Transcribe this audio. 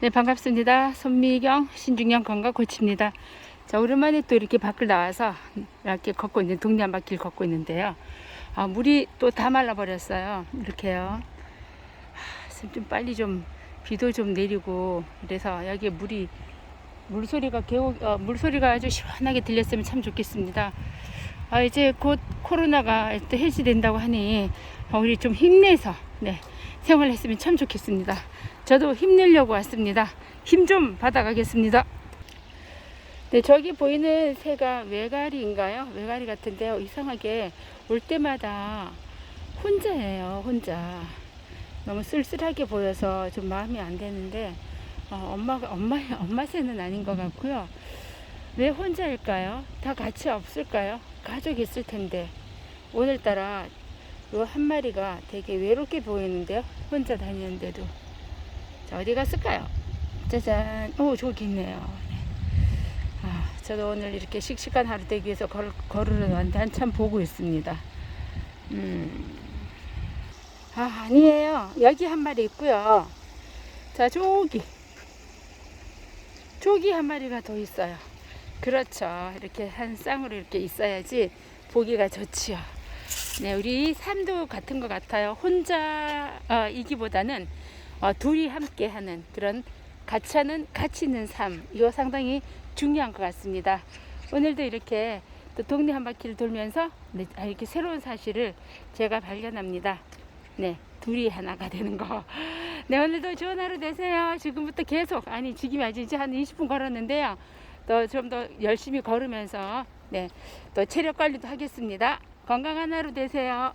네, 반갑습니다. 손미경 신중년 건강 코치입니다. 자, 오랜만에 또 이렇게 밖을 나와서 이렇게 걷고 있는 동네 한 바퀴를 걷고 있는데요. 아, 물이 또 다 말라 버렸어요. 이렇게요. 아, 좀 빨리 좀 비도 좀 내리고 그래서 여기 물이 물소리가 개우, 어, 물소리가 아주 시원하게 들렸으면 참 좋겠습니다. 아, 이제 곧 코로나가 또 해지된다고 하니 어, 우리 좀 힘내서 네, 생활했으면 참 좋겠습니다. 저도 힘내려고 왔습니다. 힘 좀 받아가겠습니다. 네, 저기 보이는 새가 외가리인가요? 외가리 같은데요. 이상하게 올 때마다 혼자예요, 혼자. 너무 쓸쓸하게 보여서 좀 마음이 안 되는데, 어, 엄마가, 엄마, 엄마 새는 아닌 것 같고요. 왜 혼자일까요? 다 같이 없을까요? 가족 있을 텐데. 오늘따라 요 한 마리가 되게 외롭게 보이는데요. 혼자 다니는데도. 자, 어디 갔을까요? 짜잔. 오, 저기 있네요. 네. 아, 저도 오늘 이렇게 씩씩한 하루 되기 위해서 걸, 걸으러 왔는데 한참 보고 있습니다. 음. 아, 아니에요. 여기 한 마리 있고요. 자, 저기. 저기 한 마리가 더 있어요. 그렇죠. 이렇게 한 쌍으로 이렇게 있어야지 보기가 좋지요. 네, 우리 삶도 같은 것 같아요. 혼자 어, 이기보다는 어, 둘이 함께 하는 그런 같이 하는 같이 있는 삶 이거 상당히 중요한 것 같습니다. 오늘도 이렇게 또 동네 한 바퀴를 돌면서 네, 아, 이렇게 새로운 사실을 제가 발견합니다. 네, 둘이 하나가 되는 거. 네, 오늘도 좋은 하루 되세요. 지금부터 계속 아니 지금이 아직 이제 한 20분 걸었는데요. 또 좀 더 열심히 걸으면서 네, 또 체력 관리도 하겠습니다. 건강한 하루 되세요.